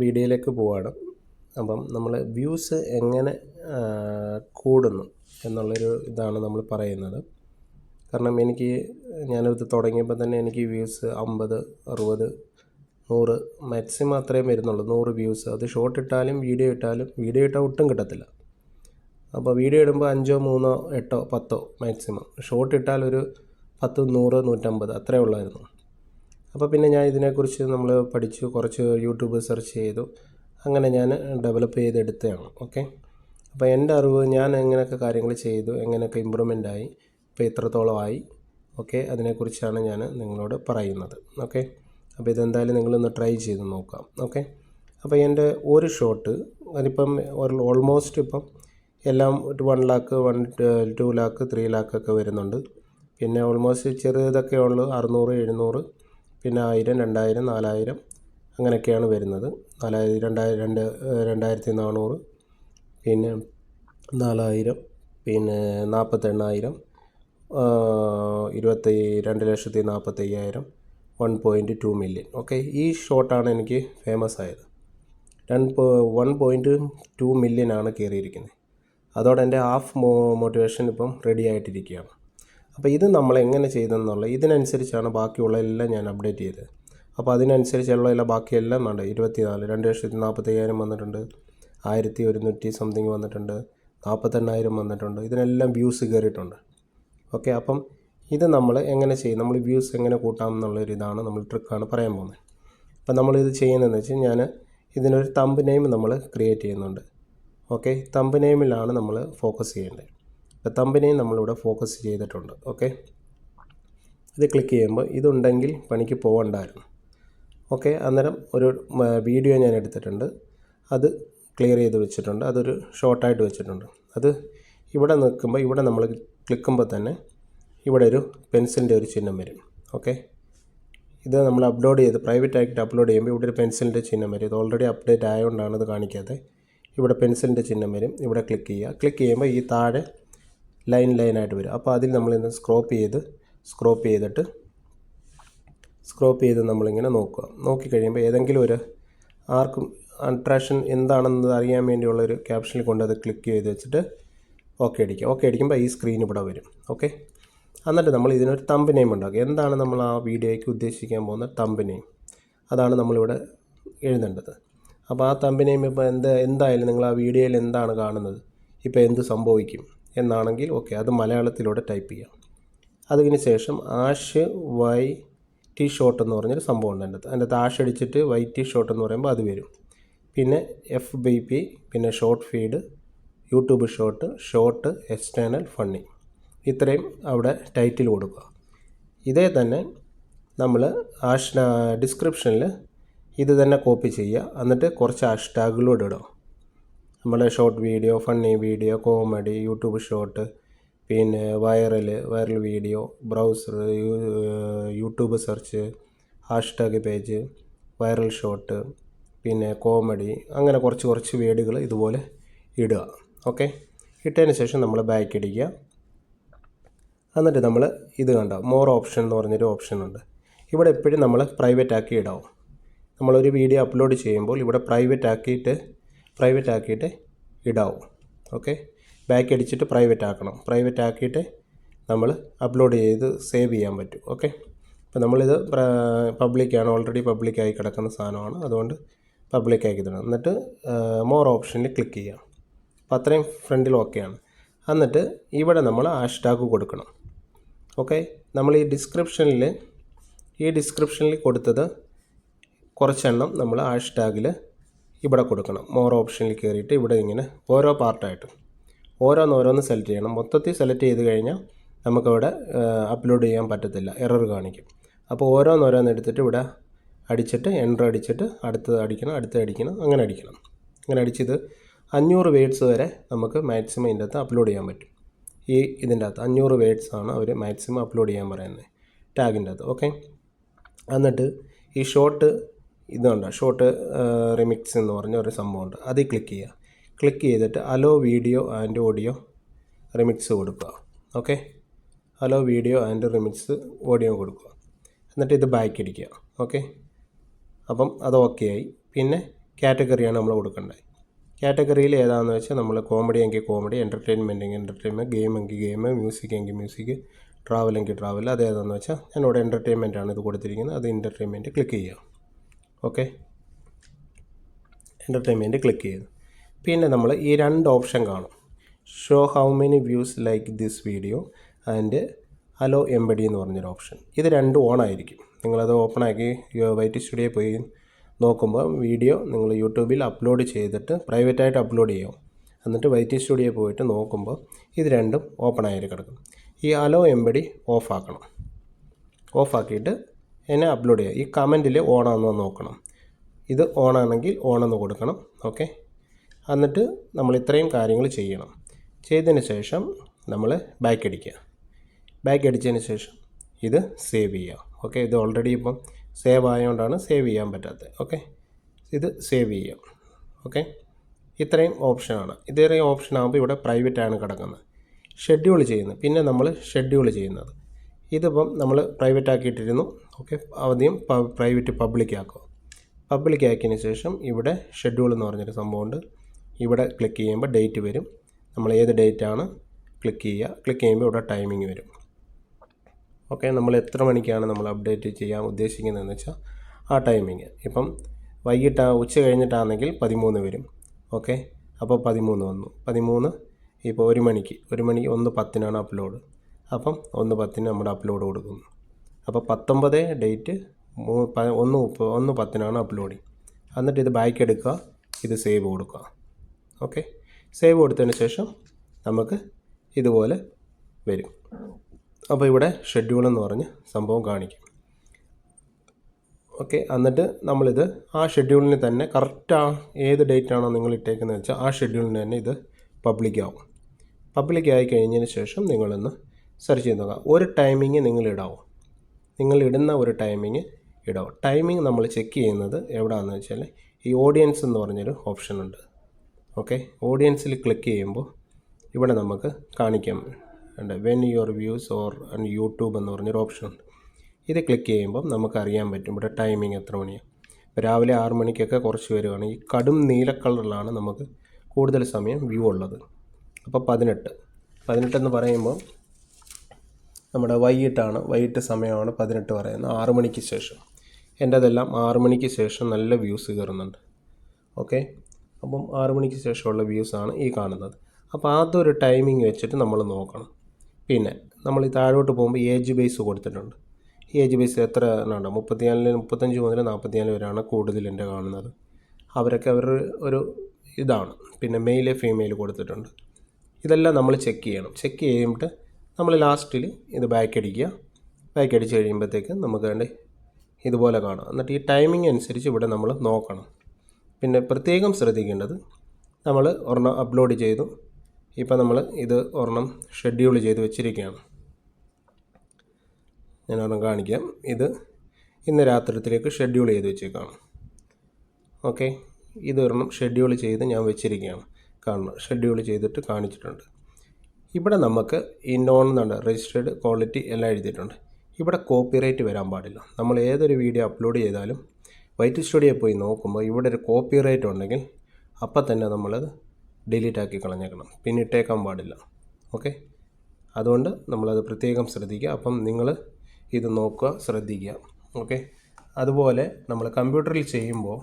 വീഡിയോയിലേക്ക് പോവാണ്. അപ്പം നമ്മൾ വ്യൂസ് എങ്ങനെ കൂടുന്നു എന്നുള്ളൊരു ഇതാണ് നമ്മൾ പറയുന്നത്. കാരണം എനിക്ക് ഞാനിത് തുടങ്ങിയപ്പോൾ തന്നെ എനിക്ക് വ്യൂസ് അമ്പത് അറുപത് നൂറ് മാക്സിമം അത്രയും വരുന്നുള്ളൂ. നൂറ് വ്യൂസ്. അത് ഷോർട്ട് ഇട്ടാലും വീഡിയോ ഇട്ടാലും വീഡിയോ ഇട്ടാൽ ഒട്ടും കിട്ടത്തില്ല. അപ്പോൾ വീഡിയോ ഇടുമ്പോൾ അഞ്ചോ മൂന്നോ എട്ടോ പത്തോ മാക്സിമം. ഷോർട്ട് ഇട്ടാൽ ഒരു പത്ത് നൂറ് നൂറ്റമ്പത് അത്രേ ഉള്ളായിരുന്നു. അപ്പോൾ പിന്നെ ഞാൻ ഇതിനെക്കുറിച്ച് നമ്മൾ പഠിച്ചു കുറച്ച് യൂട്യൂബ് സെർച്ച് ചെയ്തു. അങ്ങനെ ഞാൻ ഡെവലപ്പ് ചെയ്തെടുത്തതാണ് ഓക്കെ? അപ്പോൾ എന്റെ അറിവ് ഞാൻ എങ്ങനെയൊക്കെ കാര്യങ്ങൾ ചെയ്തു എങ്ങനെയൊക്കെ ഇമ്പ്രൂവ്മെന്റ് ആയി ഇപ്പോൾ ഇത്രത്തോളമായി ഓക്കെ? അതിനെക്കുറിച്ചാണ് ഞാൻ നിങ്ങളോട് പറയുന്നത് ഓക്കെ? അപ്പോൾ ഇതെന്തായാലും നിങ്ങളൊന്ന് ട്രൈ ചെയ്ത് നോക്കാം ഓക്കെ? അപ്പോൾ എന്റെ ഒരു ഷോട്ട് അതിപ്പം ഓൾമോസ്റ്റ് ഇപ്പം എല്ലാം one lakh one two lakh three ലാക്കൊക്കെ വരുന്നുണ്ട്. പിന്നെ ഓൾമോസ്റ്റ് ചെറിയതൊക്കെ ഉള്ളു അറുന്നൂറ് എഴുന്നൂറ് പിന്നെ ആയിരം രണ്ടായിരം നാലായിരം അങ്ങനെയൊക്കെയാണ് വരുന്നത്. നാലായിരം രണ്ടായിരം രണ്ട് രണ്ടായിരത്തി നാനൂറ് പിന്നെ നാലായിരം പിന്നെ നാൽപ്പത്തെണ്ണായിരം ഇരുപത്തി രണ്ട് ലക്ഷത്തി നാൽപ്പത്തയ്യായിരം one point two million. Okay ഈ ഷോട്ടാണ് എനിക്ക് ഫേമസ് ആയത്. രണ്ട് വൺ പോയിന്റ് ടു മില്യൺ ആണ് കയറിയിരിക്കുന്നത്. അതോടെ എന്റെ ഹാഫ് മോ മോട്ടിവേഷൻ ഇപ്പം റെഡി ആയിട്ടിരിക്കുകയാണ്. അപ്പോൾ ഇത് നമ്മൾ എങ്ങനെ ചെയ്തെന്നുള്ള ഇതിനനുസരിച്ചാണ് ബാക്കിയുള്ള എല്ലാം ഞാൻ അപ്ഡേറ്റ് ചെയ്തത്. അപ്പോൾ അതിനനുസരിച്ചുള്ള എല്ലാം ബാക്കിയെല്ലാം വേണ്ട ഇരുപത്തി നാല് രണ്ട് ലക്ഷത്തി നാൽപ്പത്തയ്യായിരം വന്നിട്ടുണ്ട്. ആയിരത്തി ഒരുന്നൂറ്റി സംതിങ് വന്നിട്ടുണ്ട്. നാൽപ്പത്തെണ്ണായിരം വന്നിട്ടുണ്ട്. ഇതിനെല്ലാം വ്യൂസ് കയറിയിട്ടുണ്ട്. ഓക്കെ അപ്പം ഇത് നമ്മൾ എങ്ങനെ ചെയ്യും? നമ്മൾ വ്യൂസ് എങ്ങനെ കൂട്ടാം എന്നുള്ളൊരു ഇതാണ് നമ്മൾ ട്രിക്കാണ് പറയാൻ പോകുന്നത്. അപ്പം നമ്മളിത് ചെയ്യുന്നതെന്ന് വെച്ചാൽ ഞാൻ ഇതിനൊരു തമ്പ് നെയിം നമ്മൾ ക്രിയേറ്റ് ചെയ്യുന്നുണ്ട്. ഓക്കെ തമ്പ് നെയിമിലാണ് നമ്മൾ ഫോക്കസ് ചെയ്യേണ്ടത്. അപ്പോൾ തമ്പ് നെയിം നമ്മളിവിടെ ഫോക്കസ് ചെയ്തിട്ടുണ്ട് ഓക്കെ ഇത് ക്ലിക്ക് ചെയ്യുമ്പോൾ ഇതുണ്ടെങ്കിൽ പണിക്ക് പോകണ്ടായിരുന്നു ഓക്കെ അന്നേരം ഒരു വീഡിയോ ഞാൻ എടുത്തിട്ടുണ്ട്. അത് ക്ലിയർ ചെയ്ത് വെച്ചിട്ടുണ്ട് അതൊരു ഷോർട്ടായിട്ട് വെച്ചിട്ടുണ്ട്. അത് ഇവിടെ നിൽക്കുമ്പോൾ ഇവിടെ നമ്മൾ ക്ലിക്കുമ്പോൾ തന്നെ ഇവിടെ ഒരു പെൻസിലിന്റെ ഒരു ചിഹ്നം വരും ഓക്കെ ഇത് നമ്മൾ അപ്ലോഡ് ചെയ്ത് പ്രൈവറ്റ് ആയിട്ട് അപ്ലോഡ് ചെയ്യുമ്പോൾ ഇവിടെ ഒരു പെൻസിലിന്റെ ചിഹ്നം വരും. ഇത് ഓൾറെഡി അപ്ഡേറ്റ് ആയതുകൊണ്ടാണ് ഇത് കാണിക്കാതെ ഇവിടെ പെൻസിലിന്റെ ചിഹ്നം വരും ഇവിടെ ക്ലിക്ക് ചെയ്യുക. ക്ലിക്ക് ചെയ്യുമ്പോൾ ഈ താഴെ ലൈൻ ലൈനായിട്ട് വരും. അപ്പോൾ അതിൽ നമ്മളിന്ന് സ്ക്രോപ്പ് ചെയ്ത് സ്ക്രോപ്പ് ചെയ്തിട്ട് സ്ക്രോപ്പ് ചെയ്ത് നമ്മളിങ്ങനെ നോക്കുക. നോക്കിക്കഴിയുമ്പോൾ ഏതെങ്കിലും ഒരു ആർക്കും അട്രാക്ഷൻ എന്താണെന്ന് അറിയാൻ വേണ്ടിയുള്ളൊരു ക്യാപ്ഷനിൽ കൊണ്ട് അത് ക്ലിക്ക് ചെയ്ത് വെച്ചിട്ട് ഓക്കെ അടിക്കുക. ഓക്കെ അടിക്കുമ്പോൾ ഈ സ്ക്രീൻ ഇവിടെ വരും. ഓക്കെ എന്നിട്ട് നമ്മൾ ഇതിനൊരു തമ്പ് നെയിം ഉണ്ടാക്കുക. എന്താണ് നമ്മൾ ആ വീഡിയോയ്ക്ക് ഉദ്ദേശിക്കാൻ പോകുന്ന തമ്പ് നെയിം അതാണ് നമ്മളിവിടെ എഴുതേണ്ടത്. അപ്പോൾ ആ തമ്പ് നെയിം ഇപ്പോൾ എന്താ എന്തായാലും നിങ്ങൾ ആ വീഡിയോയിൽ എന്താണ് കാണുന്നത്? ഇപ്പോൾ എന്ത് സംഭവിക്കും? എന്നാണെങ്കിൽ ഓക്കെ അത് മലയാളത്തിലൂടെ ടൈപ്പ് ചെയ്യാം. അതിന് ശേഷം ആഷ് വൈ ടി ഷോട്ട് എന്ന് പറഞ്ഞൊരു സംഭവം ഉണ്ട് അതിന്റെ അതിന്റെ ആഷ് അടിച്ചിട്ട് വൈ ടി ഷോട്ട് എന്ന് പറയുമ്പോൾ അത് വരും. പിന്നെ എഫ് ബി പി പിന്നെ short feed YouTube shot short external funny. ഇത്രയും അവിടെ ടൈറ്റിൽ കൊടുക്കുക. ഇതേ തന്നെ നമ്മൾ ആഷ് ഡിസ്ക്രിപ്ഷനിൽ ഇത് തന്നെ കോപ്പി ചെയ്യുക. എന്നിട്ട് കുറച്ച് ഹാഷ് ടാഗുകളൂടെ ഇടുക. നമ്മളെ short video funny video comedy YouTube short പിന്നെ viral viral video browser YouTube search hashtag page viral short പിന്നെ കോമഡി അങ്ങനെ കുറച്ച് കുറച്ച് വീഡിയോകൾ ഇതുപോലെ ഇടുക. ഓക്കെ ഇട്ടതിന് ശേഷം നമ്മൾ ബാക്ക് അടിക്കുക എന്നിട്ട് നമ്മൾ ഇത് കണ്ട? മോർ ഓപ്ഷൻ എന്ന് പറഞ്ഞൊരു ഓപ്ഷൻ ഉണ്ട്. ഇവിടെ എപ്പോഴും നമ്മൾ പ്രൈവറ്റ് ആക്കി ഇടാവും. നമ്മളൊരു വീഡിയോ അപ്ലോഡ് ചെയ്യുമ്പോൾ ഇവിടെ പ്രൈവറ്റ് ആക്കിയിട്ട് പ്രൈവറ്റ് ആക്കിയിട്ട് ഇടാവും. ഓക്കെ? ബാക്ക് അടിച്ചിട്ട് പ്രൈവറ്റ് ആക്കണം പ്രൈവറ്റ് ആക്കിയിട്ട് നമ്മൾ അപ്ലോഡ് ചെയ്ത് സേവ് ചെയ്യാൻ പറ്റും. ഓക്കെ? അപ്പോൾ നമ്മളിത് പബ്ലിക്കാണ്. ഓൾറെഡി പബ്ലിക്കായി കിടക്കുന്ന സാധനമാണ്. അതുകൊണ്ട് പബ്ലിക്കാക്കി തരണം. എന്നിട്ട് മോർ ഓപ്ഷനിൽ ക്ലിക്ക് ചെയ്യാം. അപ്പോൾ അത്രയും ഫ്രണ്ടിൽ ഓക്കെയാണ് എന്നിട്ട് ഇവിടെ നമ്മൾ ഹാഷ് ടാഗ് കൊടുക്കണം. ഓക്കെ? നമ്മൾ ഈ ഡിസ്ക്രിപ്ഷനിൽ ഈ ഡിസ്ക്രിപ്ഷനിൽ കൊടുത്തത് കുറച്ചെണ്ണം നമ്മൾ ഹാഷ് ടാഗിൽ ഇവിടെ കൊടുക്കണം. മോർ ഓപ്ഷനിൽ കയറിയിട്ട് ഇവിടെ ഇങ്ങനെ ഓരോ പാർട്ടായിട്ട് ഓരോന്നോരോന്ന് സെലക്ട് ചെയ്യണം. മൊത്തത്തിൽ സെലക്ട് ചെയ്ത് കഴിഞ്ഞാൽ നമുക്കവിടെ അപ്ലോഡ് ചെയ്യാൻ പറ്റത്തില്ല. എറർ കാണിക്കും. അപ്പോൾ ഓരോന്നോരോന്ന് എടുത്തിട്ട് ഇവിടെ അടിച്ചിട്ട് എന്റർ അടിച്ചിട്ട് അടുത്തത് അടിക്കണം അടുത്തത് അടിക്കണം അങ്ങനെ അടിക്കണം. അങ്ങനെ അടിച്ചിത് അഞ്ഞൂറ് വേഡ്സ് വരെ നമുക്ക് മാക്സിമം ഇതിന്റെ അകത്ത് അപ്ലോഡ് ചെയ്യാൻ പറ്റും. ഈ ഇതിന്റെ അകത്ത് അഞ്ഞൂറ് വേഡ്സ് ആണ് അവർ മാക്സിമം അപ്ലോഡ് ചെയ്യാൻ പറയുന്നത്. ടാഗിന്റെ അകത്ത്. ഓക്കെ എന്നിട്ട് ഈ ഷോർട്ട് ഇതുണ്ട്. ഷോർട്ട് റിമിക്സ് എന്ന് പറഞ്ഞ ഒരു സംഭവമുണ്ട്. അതിൽ ക്ലിക്ക് ചെയ്യുക. ക്ലിക്ക് ചെയ്തിട്ട് allow video and audio remix കൊടുക്കുക. Okay allow video and remix audio കൊടുക്കുക. എന്നിട്ട് ഇത് ബാക്ക് അടിക്കുക ഓക്കെ അപ്പം അത് ഓക്കെ ആയി. പിന്നെ കാറ്റഗറിയാണ് നമ്മൾ കൊടുക്കേണ്ടത്. കാറ്റഗറിയിൽ ഏതാണെന്ന് വെച്ചാൽ നമ്മൾ കോമഡി എങ്കിൽ കോമഡി എന്റർടൈൻമെന്റ് എങ്കിൽ എന്റർടൈൻമെന്റ് ഗെയിം എങ്കിൽ ഗെയിം മ്യൂസിക് എങ്കിൽ മ്യൂസിക് ട്രാവൽ എങ്കിൽ ട്രാവൽ അത് ഏതാണെന്ന് വെച്ചാൽ ഞാനിവിടെ എന്റർടൈൻമെന്റാണ് ഇത് കൊടുത്തിരിക്കുന്നത്. അത് എന്റർടൈൻമെന്റ് ക്ലിക്ക് ചെയ്യുക. ഓക്കെ. എന്റർടൈൻമെന്റ് ക്ലിക്ക് ചെയ്തു. പിന്നെ നമ്മൾ ഈ രണ്ട് ഓപ്ഷൻ കാണും. Show how many views like this video and allow embedding എന്ന് പറഞ്ഞൊരു ഓപ്ഷൻ ഇത് രണ്ടും ഓൺ ആയിരിക്കും. നിങ്ങളത് ഓപ്പൺ ആക്കി വൈറ്റ് സ്റ്റുഡിയോ പോയി നോക്കുമ്പോൾ വീഡിയോ നിങ്ങൾ യൂട്യൂബിൽ അപ്ലോഡ് ചെയ്തിട്ട് പ്രൈവറ്റായിട്ട് അപ്ലോഡ് ചെയ്യാം. എന്നിട്ട് വൈറ്റ് സ്റ്റുഡിയോ പോയിട്ട് നോക്കുമ്പോൾ ഇത് രണ്ടും ഓപ്പൺ ആയിട്ട് കിടക്കും. ഈ അലോ എംബഡി ഓഫ് ആക്കണം. ഓഫ് ആക്കിയിട്ട് എന്നെ അപ്ലോഡ് ചെയ്യുക. ഈ കമന്റിൽ ഓണാണെന്ന് നോക്കണം. ഇത് ഓൺ ആണെങ്കിൽ ഓൺ എന്ന് കൊടുക്കണം. ഓക്കെ എന്നിട്ട് നമ്മൾ ഇത്രയും കാര്യങ്ങൾ ചെയ്യണം. ചെയ്തതിന് ശേഷം നമ്മൾ ബാക്ക് അടിക്കുക. ബാക്ക് അടിച്ചതിന് ശേഷം ഇത് സേവ് ചെയ്യുക. ഓക്കെ ഇത് ഓൾറെഡി ഇപ്പം സേവ് ആയതുകൊണ്ടാണ് സേവ് ചെയ്യാൻ പറ്റാത്തത്. ഓക്കെ ഇത് സേവ് ചെയ്യാം ഓക്കെ ഇത്രയും ഓപ്ഷനാണ് ഇത്രയും ഓപ്ഷൻ ആകുമ്പോൾ ഇവിടെ പ്രൈവറ്റ് ആണ് കിടക്കുന്നത്. ഷെഡ്യൂൾ ചെയ്യുന്നത്. പിന്നെ നമ്മൾ ഷെഡ്യൂൾ ചെയ്യുന്നത്. ഇതിപ്പം നമ്മൾ പ്രൈവറ്റ് ആക്കിയിട്ടിരുന്നു. ഓക്കെ ആദ്യം പ്രൈവറ്റ് പബ്ലിക് ആക്കുക. പബ്ലിക് ആക്കിയതിന് ശേഷം ഇവിടെ ഷെഡ്യൂൾ എന്ന് പറഞ്ഞൊരു സംഭവമുണ്ട് ഇവിടെ ക്ലിക്ക് ചെയ്യുമ്പോൾ ഡേറ്റ് വരും. നമ്മൾ ഏത് ഡേറ്റ് ആണ് ക്ലിക്ക് ചെയ്യുക. ക്ലിക്ക് ചെയ്യുമ്പോൾ ഇവിടെ ടൈമിംഗ് വരും. ഓക്കെ നമ്മൾ എത്ര മണിക്കാണ് നമ്മൾ അപ്ഡേറ്റ് ചെയ്യാൻ ഉദ്ദേശിക്കുന്നതെന്ന് വെച്ചാൽ ആ ടൈമിങ് ഇപ്പം വൈകിട്ട് ഉച്ച കഴിഞ്ഞിട്ടാണെങ്കിൽ പതിമൂന്ന് വരും. ഓക്കെ അപ്പോൾ പതിമൂന്ന് വന്നു. പതിമൂന്ന് ഇപ്പോൾ ഒരു മണിക്ക്. ഒരു മണിക്ക് ഒന്ന് പത്തിനാണ് അപ്ലോഡ് അപ്പം ഒന്ന് പത്തിന് നമ്മൾ അപ്ലോഡ് കൊടുക്കുന്നു. അപ്പോൾ പത്തൊമ്പത് ഡേറ്റ് ഒന്ന് ഒന്ന് പത്തിനാണ് അപ്ലോഡിങ് എന്നിട്ട് ഇത് ബാക്ക് എടുക്കുക. ഇത് സേവ് കൊടുക്കുക. ഓക്കെ സേവ് കൊടുത്തതിന് ശേഷം നമുക്ക് ഇതുപോലെ വരും. അപ്പോൾ ഇവിടെ ഷെഡ്യൂൾ എന്ന് പറഞ്ഞ് സംഭവം കാണിക്കും. ഓക്കെ എന്നിട്ട് നമ്മളിത് ആ ഷെഡ്യൂളിന് തന്നെ കറക്റ്റ് ആ ഏത് ഡേറ്റ് ആണോ നിങ്ങൾ ഇട്ടേക്കുന്നത് വെച്ചാൽ ആ ഷെഡ്യൂളിന് തന്നെ ഇത് പബ്ലിക് ആവും. പബ്ലിക് ആയി കഴിഞ്ഞതിന് ശേഷം നിങ്ങളൊന്ന് സെർച്ച് ചെയ്ത് നോക്കാം. ഒരു ടൈമിങ് നിങ്ങൾ ഇടാവും? നിങ്ങൾ ഇടുന്ന ഒരു ടൈമിങ് ഇടാവും? ടൈമിങ് നമ്മൾ ചെക്ക് ചെയ്യുന്നത് എവിടെയാണെന്ന് വെച്ചാൽ ഈ ഓഡിയൻസ് എന്ന് പറഞ്ഞൊരു ഓപ്ഷൻ ഉണ്ട്. ഓക്കെ ഓഡിയൻസിൽ ക്ലിക്ക് ചെയ്യുമ്പോൾ ഇവിടെ നമുക്ക് കാണിക്കാം. ഉണ്ട്. When your views or YouTube എന്ന് പറഞ്ഞൊരു ഓപ്ഷൻ ഉണ്ട്. ഇത് ക്ലിക്ക് ചെയ്യുമ്പോൾ നമുക്ക് അറിയാൻ പറ്റും ഇവിടെ ടൈമിംഗ് എത്ര മണിയാണ് രാവിലെ ആറ് മണിക്കൊക്കെ കുറച്ച് വരുവാണ് ഈ കടും നീല കളറിലാണ് നമുക്ക് കൂടുതൽ സമയം വ്യൂ ഉള്ളത്. അപ്പോൾ പതിനെട്ട്. പതിനെട്ടെന്ന് പറയുമ്പോൾ നമ്മുടെ വൈകിട്ടാണ് വൈകിട്ട് സമയമാണ് പതിനെട്ട് പറയുന്നത്. ആറു മണിക്ക് ശേഷം. എന്റെതെല്ലാം ആറു മണിക്ക് ശേഷം നല്ല വ്യൂസ് കയറുന്നുണ്ട്. ഓക്കെ അപ്പം ആറു മണിക്ക് ശേഷമുള്ള വ്യൂസാണ് ഈ കാണുന്നത്. അപ്പോൾ അതൊരു ടൈമിംഗ് വെച്ചിട്ട് നമ്മൾ നോക്കണം. പിന്നെ നമ്മൾ ഈ താഴോട്ട് പോകുമ്പോൾ ഏജ് ബേസ് കൊടുത്തിട്ടുണ്ട്. ഏജ് ബേസ് എത്ര എണ്ണുണ്ട് മുപ്പത്തിനാലിന് മുപ്പത്തഞ്ച് മുതൽ നാൽപ്പത്തിനാല് വരെയാണ് കൂടുതൽ എന്റെ കാണുന്നത്. അവരൊക്കെ അവർ ഒരു ഇതാണ്. പിന്നെ മെയിൽ ഫീമെയിൽ കൊടുത്തിട്ടുണ്ട്. ഇതെല്ലാം നമ്മൾ ചെക്ക് ചെയ്യണം. ചെക്ക് ചെയ്യുമ്പോൾ നമ്മൾ ലാസ്റ്റിൽ ഇത് ബാക്ക് അടിക്കുക ബാക്ക് അടിച്ച് കഴിയുമ്പോഴത്തേക്ക് നമുക്ക് വേണ്ടി ഇതുപോലെ കാണാം. എന്നിട്ട് ഈ ടൈമിംഗ് അനുസരിച്ച് ഇവിടെ നമ്മൾ നോക്കണം. പിന്നെ പ്രത്യേകം ശ്രദ്ധിക്കേണ്ടത് നമ്മൾ ഒരെണ്ണം അപ്ലോഡ് ചെയ്തു. ഇപ്പം നമ്മൾ ഇത് ഒരെണ്ണം ഷെഡ്യൂൾ ചെയ്ത് വെച്ചിരിക്കുകയാണ്. ഞാൻ ഒരെണ്ണം കാണിക്കാം. ഇത് ഇന്ന് രാത്രിത്തിലേക്ക് ഷെഡ്യൂൾ ചെയ്ത് വെച്ചേക്കാണ്. ഓക്കെ ഇത് ഒരെണ്ണം ഷെഡ്യൂൾ ചെയ്ത് ഞാൻ വെച്ചിരിക്കുകയാണ്. കാണണം ഷെഡ്യൂൾ ചെയ്തിട്ട് കാണിച്ചിട്ടുണ്ട്. ഇവിടെ നമുക്ക് ഈ നോൺ എന്നുണ്ട് രജിസ്റ്റേർഡ് ക്വാളിറ്റി എല്ലാം എഴുതിയിട്ടുണ്ട്. ഇവിടെ കോപ്പിറൈറ്റ് വരാൻ പാടില്ല. നമ്മൾ ഏതൊരു വീഡിയോ അപ്ലോഡ് ചെയ്താലും വൈറ്റ് സ്റ്റുഡിയോ പോയി നോക്കുമ്പോൾ ഇവിടെ ഒരു കോപ്പിറൈറ്റ് ഉണ്ടെങ്കിൽ അപ്പം തന്നെ നമ്മളത് ഡിലീറ്റ് ആക്കി കളഞ്ഞേക്കണം. പിന്നെ ഇട്ടേക്കാൻ പാടില്ല. ഓക്കെ അതുകൊണ്ട് നമ്മളത് പ്രത്യേകം ശ്രദ്ധിക്കുക. അപ്പം നിങ്ങൾ ഇത് നോക്കുക ശ്രദ്ധിക്കുക. ഓക്കെ അതുപോലെ നമ്മൾ കമ്പ്യൂട്ടറിൽ ചെയ്യുമ്പോൾ